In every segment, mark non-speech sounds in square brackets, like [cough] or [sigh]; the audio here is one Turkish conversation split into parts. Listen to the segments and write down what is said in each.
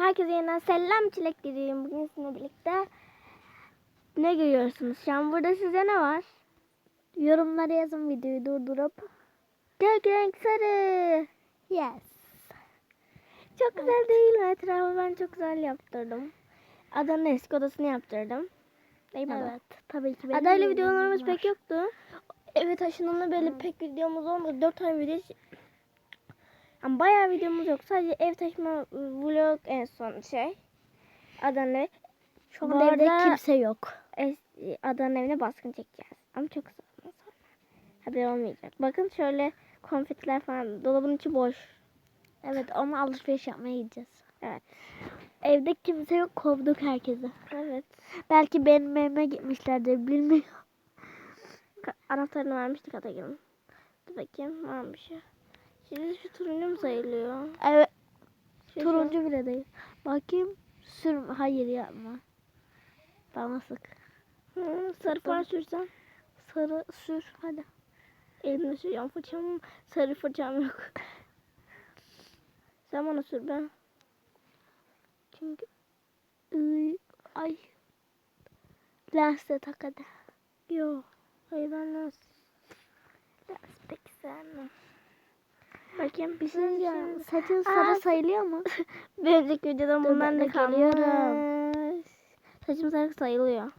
Herkese yeniden selam çilek diyeyim. Bugün sizinle birlikte ne görüyorsunuz? Şu an burada size ne var? Yorumlara yazın videoyu durdurup. Gök renk sarı. Yes. Çok güzel değil mi? Etrafı ben çok güzel yaptırdım. Adanın eski odasını yaptırdım. Değil mi? Evet. Tabii ki. Adayla videolarımız pek yoktu. Evet taşınalı böyle pek videomuz olmadı. 4 tane video yani bayağı videomuz yok. Sadece ev taşıma vlog en son şey. Adana'ya. Şu Bu anda evde kimse yok. Adana'nın evine baskın çekeceğiz. Ama çok kısa sonra. Haber olmayacak. Bakın şöyle konfetiler falan. Dolabın içi boş. Evet ama alışveriş yapmaya gideceğiz. Evet. Evde kimse yok kovduk herkese. Evet. Belki benim evime gitmişlerdir bilmiyorum. Anahtarını vermiştik Atagil'in. Dur bakayım varmış ya. Şimdi şu turuncu mu sayılıyor? Evet Şu- turuncu bile değil. Bakayım sür hayır yapma. Bana sık. Hı, sarı far sürsem. Sarı sür hadi. Elimle sürüyorum fırçam. Sarı fırçam yok. Sen bana sür ben. Çünkü Iy, ay lens de tak hadi. Yok. Hayır ben lens. Lens pek sevmem. Bakayım. Bir şey diyeceğim. Şimdi- Saçın Aa, sarı sayılıyor mu? [laughs] Bir önceki videodan Dur, bundan da geliyorum. Saçım sarı sayılıyor.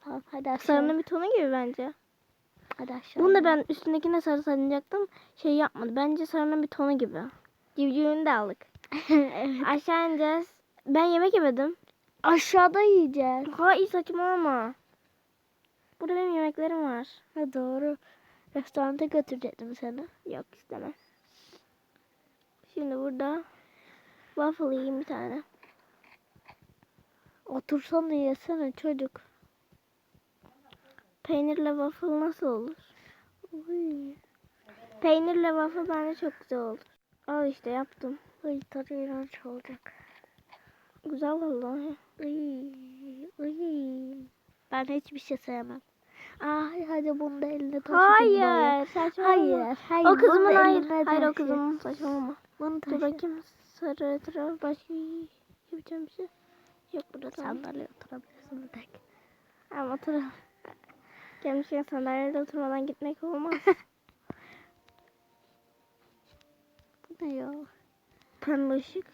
Tamam hadi aşağı. Sarının bir tonu gibi bence. Hadi aşağı. Bunu da ben üstündekine sarı sanacaktım. Şey yapmadı. Bence sarının bir tonu gibi. Civcivini de aldık. [laughs] evet. Aşağı ineceğiz. Ben yemek yemedim. Aşağıda yiyeceğiz. Ha iyi saçmalama. Burada benim yemeklerim var. Ha doğru. Restoranta götürecektim seni. Yok istemem. Şimdi burada waffle yiyeyim bir tane. Otursana yesene çocuk. Peynirle waffle nasıl olur? Uy. Peynirle waffle bence çok güzel olur. Al işte yaptım. Uy tadı iğrenç olacak. Güzel vallahi. Uy. Uy. Ben hiçbir şey sevmem. Ay hadi bunu da eline taşıdın Hayır. Saçmalama. Hayır. Hayır. O kızımın hayır. Hayır o kızımın saçmalama. Bunu Dur taşı. bakayım sarı etraf başka yapacağım bir şey. Yok burada. Sandalye oturabilirsin bir tek. Ama oturalım. Gelmişken sandalyede oturmadan gitmek olmaz. [laughs] Bu ne ya? Pembe ışık.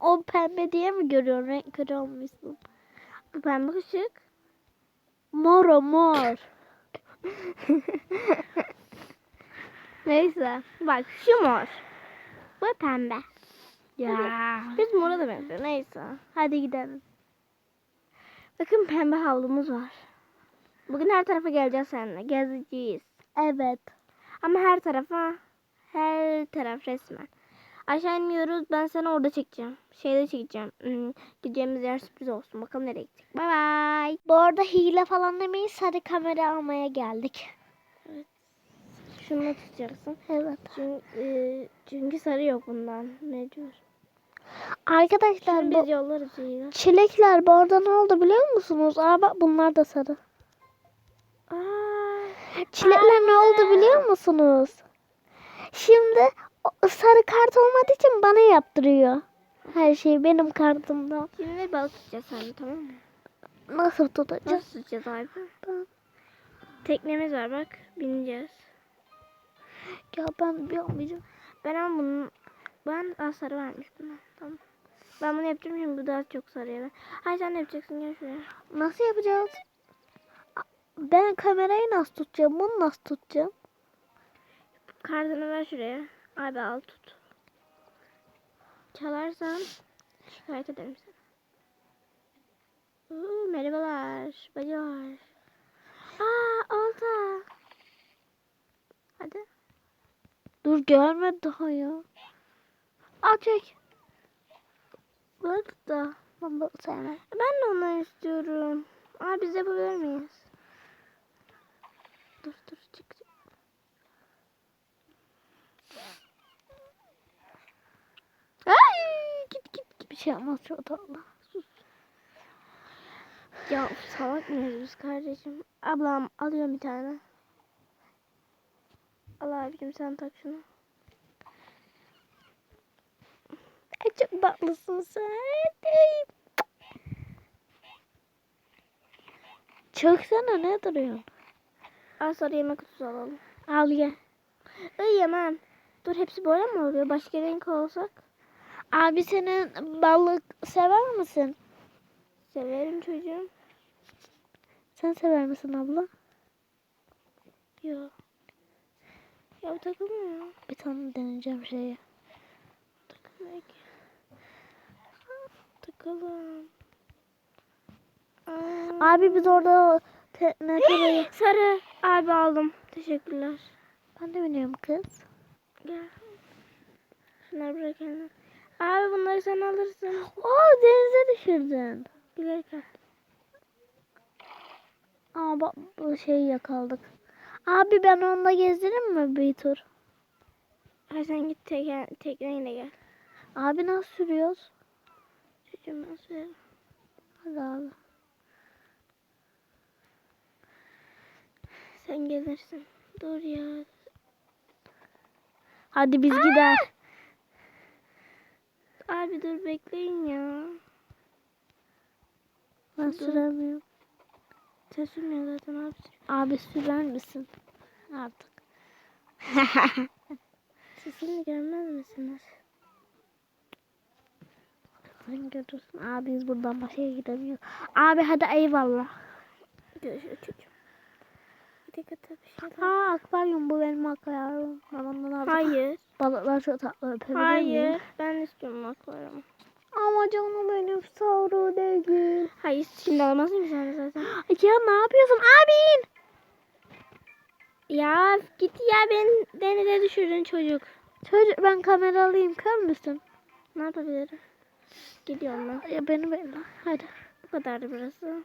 O pembe diye mi görüyorsun? Renk körü olmuşsun. Bu pembe ışık. Mor o mor. Neyse. Bak şu mor. Bu pembe. Ya. Biz mora da benziyor. Neyse. Hadi gidelim. Bakın pembe havlumuz var. Bugün her tarafa geleceğiz seninle. Gezeceğiz. Evet. Ama her tarafa. Her taraf resmen. Aşağı inmiyoruz. Ben seni orada çekeceğim. Şeyde çekeceğim. Hmm, gideceğimiz yer sürpriz olsun. Bakalım nereye gidecek. Bay bay. Bu arada hile falan demeyin. Sadece kamera almaya geldik. Şunu tutacaksın. Evet. Çünkü, e, çünkü sarı yok bundan. Mecbur. Arkadaşlar Şimdi bu biz yollarız iyi. çilekler bu arada ne oldu biliyor musunuz? Aa bak bunlar da sarı. Aa, Çilekler ne oldu biliyor musunuz? Şimdi sarı kart olmadığı için bana yaptırıyor. Her şey benim kartımda. şimdi balık tutacağız sen tamam mı? Nasıl tutacağız? Nasıl tutacağız abi? Teknemiz var bak. Bineceğiz. Ya ben bilmeyeceğim. Ben ama bunun ben az sarı vermiştim. ha, Tamam. Ben bunu şimdi bu daha çok sarıya. ver. Ay sen ne yapacaksın gel şuraya. Nasıl yapacağız? Ben kamerayı nasıl tutacağım? Bunu nasıl tutacağım? Kartını ver şuraya. Abi al tut. Çalarsan şikayet ederim seni. Oo, merhabalar. Bacılar. Aa olta. Hadi. Dur görme daha ya. Al çek. Balık da. Ben bunu. Ben de ondan istiyorum. Aa biz yapabilir miyiz? Dur dur çık. çık. Ay git git git. Bir şey yapmaz çok tatlı. Ya salak mıyız biz kardeşim? Ablam alıyorum bir tane. Al abicim sen tak şunu. E, çok tatlısın sen. Çöksene ne duruyorsun? Al sarı yemek kutusu alalım. Al ye. Ay yemem. Dur hepsi böyle mi oluyor? Başka renk olsak? Abi senin balık sever misin? Severim çocuğum. Sen sever misin abla? Yok. Ya bu takılmıyor. Bir tane deneyeceğim şeyi. Takılmıyor ki. Takalım. Aa. Abi biz orada tenekeleyi... Sarı. Abi aldım. Teşekkürler. ben de biliyorum kız. Gel. Şunları bırak eline. Abi bunları sen alırsın. Oo denize düşürdün. Bilerek. Aa bak bu şeyi yakaladık. Abi ben onunla gezdireyim mi bir tur? Hadi sen git tekne, tekneyle gel. Abi nasıl sürüyoruz? Çocuğum ben söylerim. Hadi abi. Sen gelirsin. Dur ya. Hadi biz gider. Abi dur bekleyin ya. Ben Dur. süremiyorum. Sen sürmüyor zaten abi. Abi sürer misin? Artık. [laughs] Siz şimdi gelmez misiniz? Sen görürsün. Abi biz buradan başka gidemiyoruz. Abi hadi eyvallah. Görüşürüz çocuğum. Dakika tabii bir şeyler. Ha akvaryum bu benim akvaryum. Ben ondan alacağım. Hayır. Balıklar çok tatlı öpebilir miyim? Hayır. Ben istiyorum akvaryumu. Ama canım benim savrı değil. Hayır şimdi alamazsın ki sen zaten. Ya ne yapıyorsun? Abi in. Ya git ya beni denize düşürdün çocuk. Çocuk ben kamera alayım kör müsün? Ne yapabilirim? Gidiyorum ben. Ya beni bekle. Hadi. Bu kadardı burası.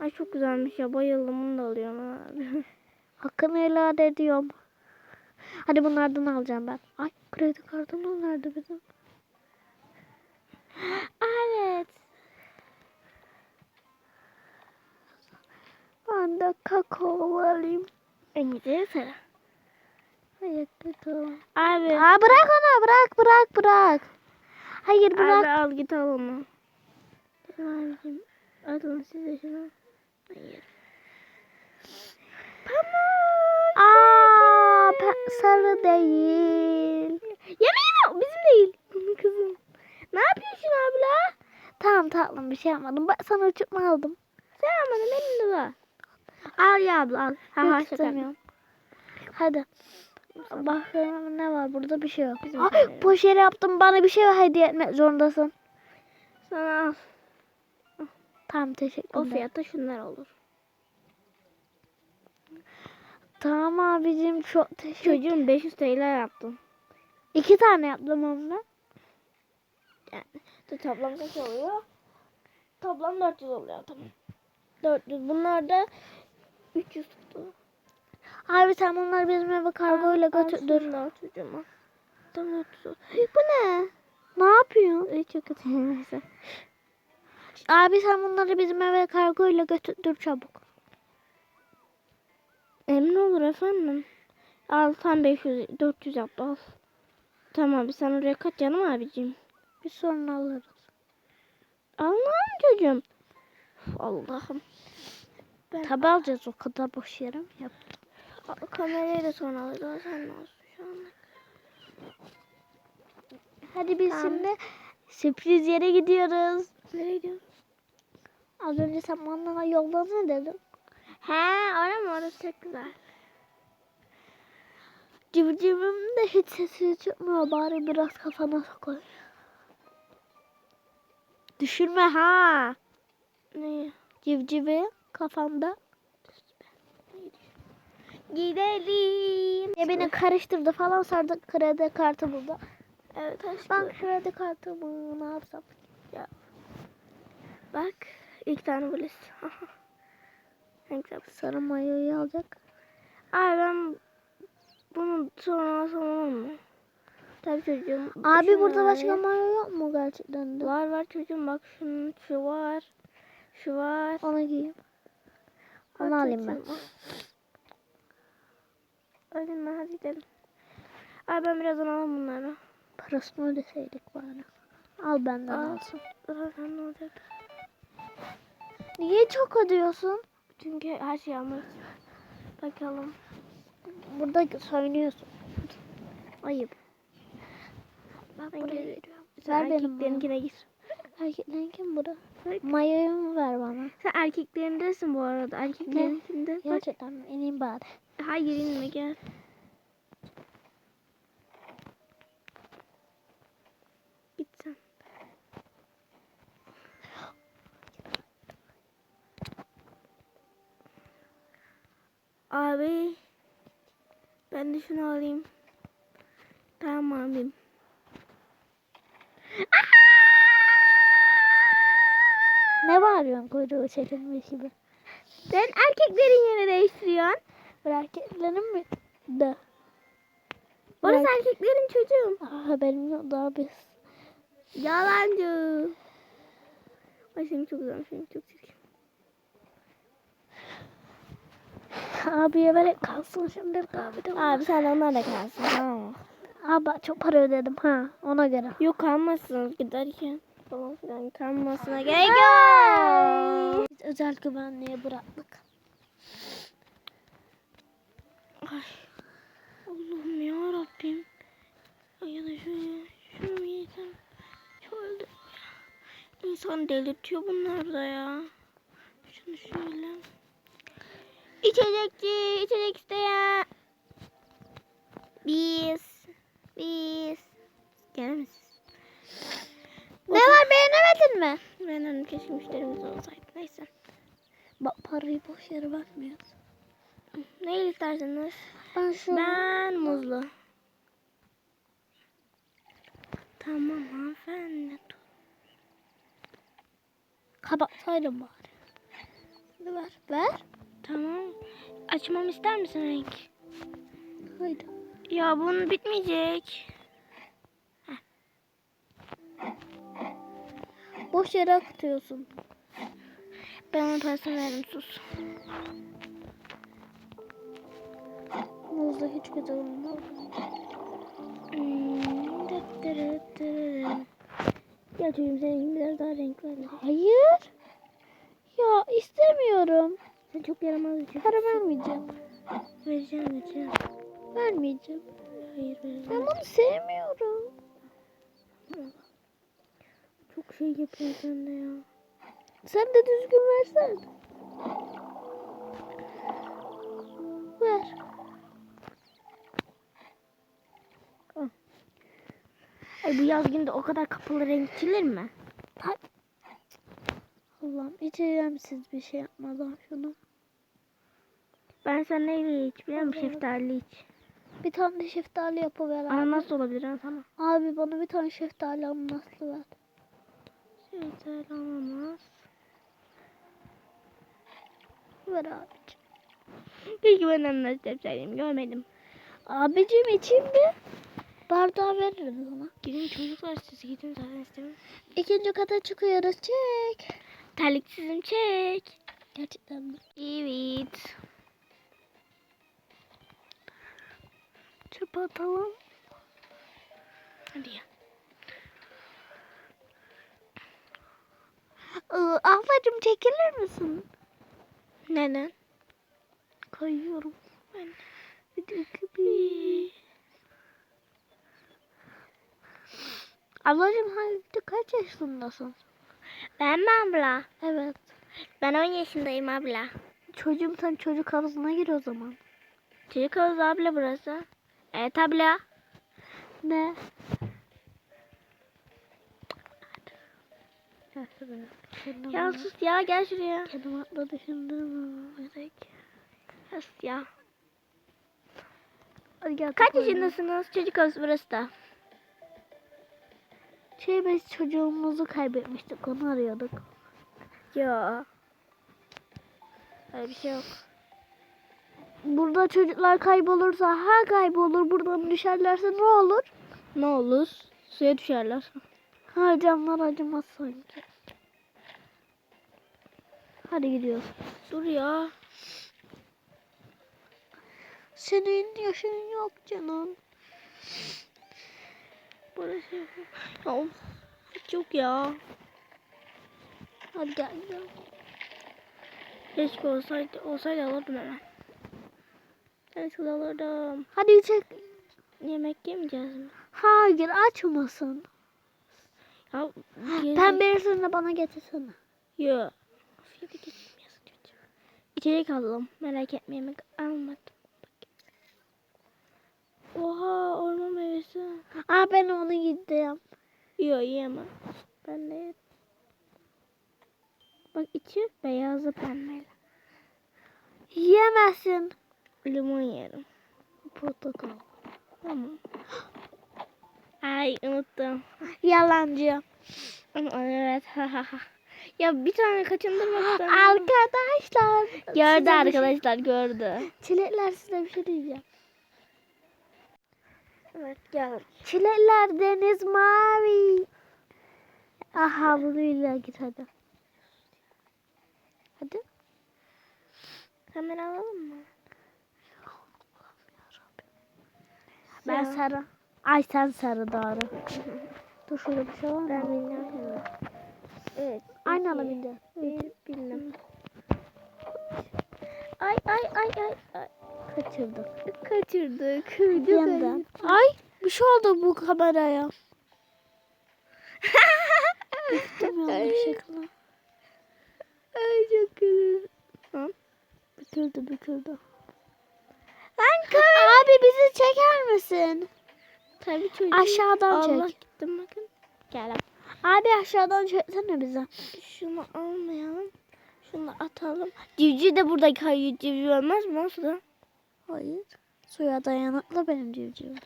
Ay çok güzelmiş ya bayıldım bunu da alıyorum abi. [laughs] Hakkını helal ediyorum. Hadi bunlardan alacağım ben. Ay kredi kartımız nerede bizim? [gasps] Evet. Ben de kakao alayım. En güzeli sarı. Hayır kötü. Abi. Aa bırak onu bırak bırak bırak. Hayır bırak. Abi al git al onu. Abicim. Alın size şunu. Hayır. Aa pe- sarı değil. Yemeğim o bizim değil. Kızım. Ne yapıyorsun abla? Tamam tatlım bir şey yapmadım. Bak sana uçurtma aldım. Sen almadın benim de var. Al ya abla al. Ha Yok ha istemiyorum. Hadi. Bakın ne var burada bir şey yok. Bizim boş yere yaptım bana bir şey hediye etmek zorundasın. Sana al. Tamam teşekkür O fiyatta şunlar olur. Tamam abicim çok teşekkür Çocuğum 500 TL yaptım. İki tane yaptım onunla. Yani toplam kaç oluyor? Toplam 400 oluyor tamam. 400. Bunlar da 300 tuttu. Abi sen bunları bizim eve kargoyla götür. Dur. Çocuğuma. Tamam 400 oldu. Bu ne? Ne yapıyorsun? Ay çok kötü neyse. [laughs] Abi sen bunları bizim eve kargoyla götür çabuk. Emin olur efendim. Al tam 500 400 yaptı al. Tamam abi sen oraya kaç canım abicim. Bir sonra alırız. Almam çocuğum. Allah'ım. Ben Tabi alacağız o kadar boş yere mi yap? kamerayı da sonra alacağız. Sen olsun şu anda. Hadi biz Tamam. şimdi sürpriz yere gidiyoruz. Nereye gidiyorsun? Az önce sen bana yolda ne dedin? He orası mı? Orası çok güzel. Civcivim de hiç sesi çıkmıyor. Bari biraz kafana koy. Düşürme ha. Ne? Civcivi kafanda. Gidelim. Ya beni karıştırdı falan sardı kredi kartı buldu. Evet aşkım. Ben kredi kartımı ne yapsam? Bak. İlk tane polis. [laughs] en güzel. Sarı mayoyu alacak. Ay ben bunu sonra alsam olur mu? Tabii çocuğum. Abi şunu burada var başka mayo yok mu gerçekten de? Var var çocuğum bak şunun şu var. Şu var. Onu giyeyim. Onu Al alayım ben. al. Alayım ben hadi gidelim. Ay ben birazdan alayım bunları. Parasını ödeseydik bari. Al benden Al. olsun. Zaten ne olacak? Niye çok ödüyorsun? Çünkü her şey almak. Bakalım. Burada söylüyorsun. Ayıp. Bak Ben buraya veriyorum. Ver benim erkeklerinkine gir. Erkeklerin kim bura? Bak. Mayoyu ver bana? Sen erkeklerindesin bu arada. Erkeklerinkinde. Gerçekten mi? İneyim bari. Hayır inme gel. Git sen. Abi ben de şunu alayım. Tamam abim. Ne bağırıyorsun kuyruğu çekilmiş gibi? Sen erkeklerin yerini değiştiriyorsun. Erkeklerin mi? De. Orası Bırak. erkeklerin çocuğum. Aa, haberim yok daha biz. Yalancı. Ay seni çok güzel, seni çok çirkin. Abiye vererek kalsın şimdi abi de. Abi sen onlarla kalsın tamam? Abi çok para ödedim ha ona göre. Yok kalmazsınız giderken. Falan filan kalmasına gerek yok. Biz özel güvenliğe bıraktık. Ay. Allah'ım ya Rabbim. Ay ya da şöyle, şunu yesem. Şöyle. İnsan delirtiyor bunlar da ya. Şunu şöyle. İçecekçi, içecek isteyen. Biz, biz. Gelir misiniz? Ne var beğenemedin mi? Hanım keşke müşterimiz olsaydı. Neyse. Bak parayı boş yere vermiyoruz. Ne isterseniz? Ben şu Ben muzlu. Tamam hanımefendi. kapatsaydım bari. Ver. Ver. Tamam. Açmam ister misin renk? Haydi. Ya bunun bitmeyecek. Boş yere akıtıyorsun. Ben onun parasını veririm sus. Muzda hiç güzel olmaz. Hmm. Ya çocuğum senin biraz daha renk ver. Hayır. Ya istemiyorum. Sen çok yaramaz bir. Para vermeyeceğim. Vereceğim vereceğim. Vermeyeceğim. Hayır Ben vereceğim. bunu sevmiyorum. Çok şey yapıyorsun sen de ya. Sen de düzgün versen. Ver. Ay bu yaz günde o kadar kapalı renk mi? Allah'ım içeceğim siz bir şey yapmadan şunu. Ben sen neyle iç biliyor musun? Şeftali iç. Bir tane de şeftali yapıver abi. Ananas olabilir ha tamam. Abi bana bir tane şeftali ananaslı ver. Şeftali ananas. Ver abicim. Peki ben ananas şeftaliyim görmedim. Abicim içeyim mi? Bardağı veririm sana. Gidin çocuklar siz gidin zaten istemiyorum. İkinci kata çıkıyoruz. Çek. Terliksizim çek. Gerçekten mi? Evet. Çöpe atalım. Hadi ya. Ablacım çekilir misin? Neden? Kayıyorum. Ben dakika bir. Ablacım hangi kaç yaşındasın? Ben mi abla? Evet. Ben 10 yaşındayım abla. Çocuğum sen çocuk havuzuna gir o zaman. Çocuk havuzu abla burası. Evet abla. Ne? Ya sus ya gel şuraya. Kendim atladı şimdi. Evet. Sus ya. Hadi gel. Kaç yaşındasınız? Çocuk havuzu burası da. Şey biz çocuğumuzu kaybetmiştik onu arıyorduk. Yo. Öyle bir şey yok. Burada çocuklar kaybolursa ha kaybolur buradan düşerlerse ne olur? Ne olur? Suya düşerler. Ha canlar acımaz sanki. Hadi gidiyoruz. Dur ya. Senin yaşın yok canım. Burası. Ya of. Ya. Hadi gel. gel. Keşke olsaydı, olsaydı alırdım hemen. Keşke alırdım. Hadi çek. Yemek yemeyeceğiz mi? Hayır açmasın. Ya [gasps] Ben birisini bana getirsene. Yok. Fiyatı çocuğum. İçecek aldım. Merak etme yemek almadım. Oha orman meyvesi. Aa ben onu yedim. Yok yiyemem. Ben de yedim. Bak içi beyazı pembeyle. Yiyemezsin. Limon yerim. Portakal. Tamam. Ay unuttum. Yalancı. Evet. ya bir tane kaçındırmaktan. Arkadaşlar. Gördü bir şey- arkadaşlar gördü. Çilekler size bir şey diyeceğim. Evet gel. Çilekler deniz mavi. Ah havluyla git hadi. Hadi. Kamera alalım mı? Ben Ya. sarı. Ay sen sarı doğru. [laughs] Dur şurada bir şey var mı? Ben bilmiyorum. Evet. Aynı alabinde. Bir bildim. Ay ay ay ay. ay. Kaçırdık. Kaçırdık. Ay bir şey oldu bu kameraya. Ay. şekilde. Ay çok güzel. Büküldü büküldü. Lan kız. Abi bizi çeker misin? Tabii çocuğum. Aşağıdan Allah çek. gittim bakın. Gel. Abi aşağıdan çeksene bize. Şunu almayalım. Şunu atalım. Civciv de burada kayıyor. Civciv olmaz mı aslında? Hayır. Suya dayanıklı benim civcivim.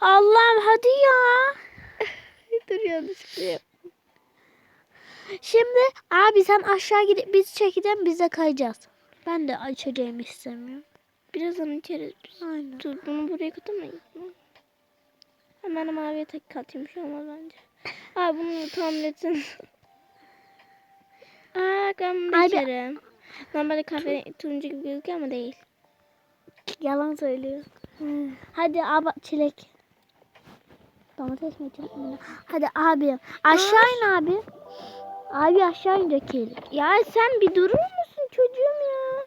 Allah'ım hadi ya. [laughs] Dur yanlışlıkla. Şimdi abi sen aşağı gidip biz çekeceğim bize kayacağız. Ben de açacağım istemiyorum. Birazdan içeriz biz. Aynen. Dur bunu buraya katamayız mı? Hemen maviye tek katayım şu olmaz bence. [laughs] Abi bunu tamir etsin. Aa ben bunu içerim. Normalde kahve turuncu gibi gözüküyor ama değil. Yalan söylüyor. Hadi abi çilek. Domates mi çilek mi? Hadi abi. Aşağı in abi. Abi aşağı in dökelim. Ya sen bir durur musun çocuğum ya?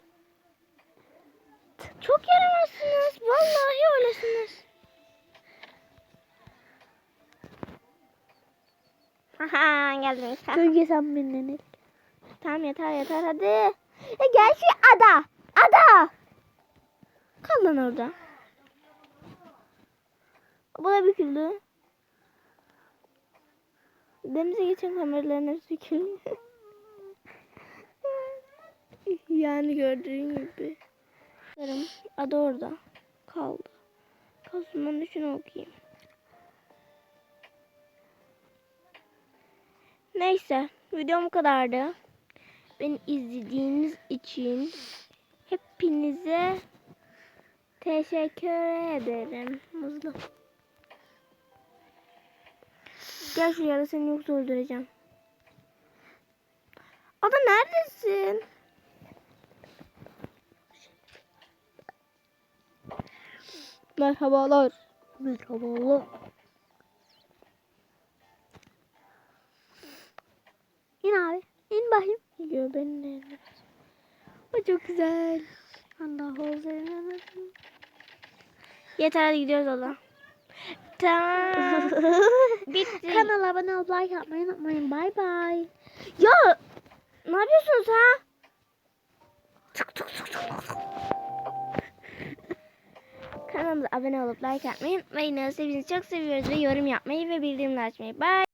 Çok yaramazsınız. Vallahi öylesiniz. Haha geldim. Gölge sen benimle. Tamam yeter yeter hadi. Ya gel şu ada. Ada. Kal lan orada. Bu da büküldü. Denize geçen kameraların hepsi büküldü. [laughs] yani gördüğün gibi. Yarım ada orada. Kaldı. De şunu okuyayım. Neyse videom bu kadardı. Beni izlediğiniz için hepinize teşekkür ederim. Muzlu. Gel şuraya da seni yoksa öldüreceğim. Ada neredesin? Merhabalar. Merhabalar. İn abi. İn bakayım. Yo ben de. O çok güzel. Fazla inemedim. Yeter hadi gidiyoruz ola. [laughs] Tamam. Bitti. Kanala abone olup like atmayı unutmayın. Bay bay. Ya ne yapıyorsunuz ha? Kanalımıza abone olup like atmayı unutmayın. Hepinizi çok seviyoruz ve yorum yapmayı ve bildirimleri açmayı. Bye.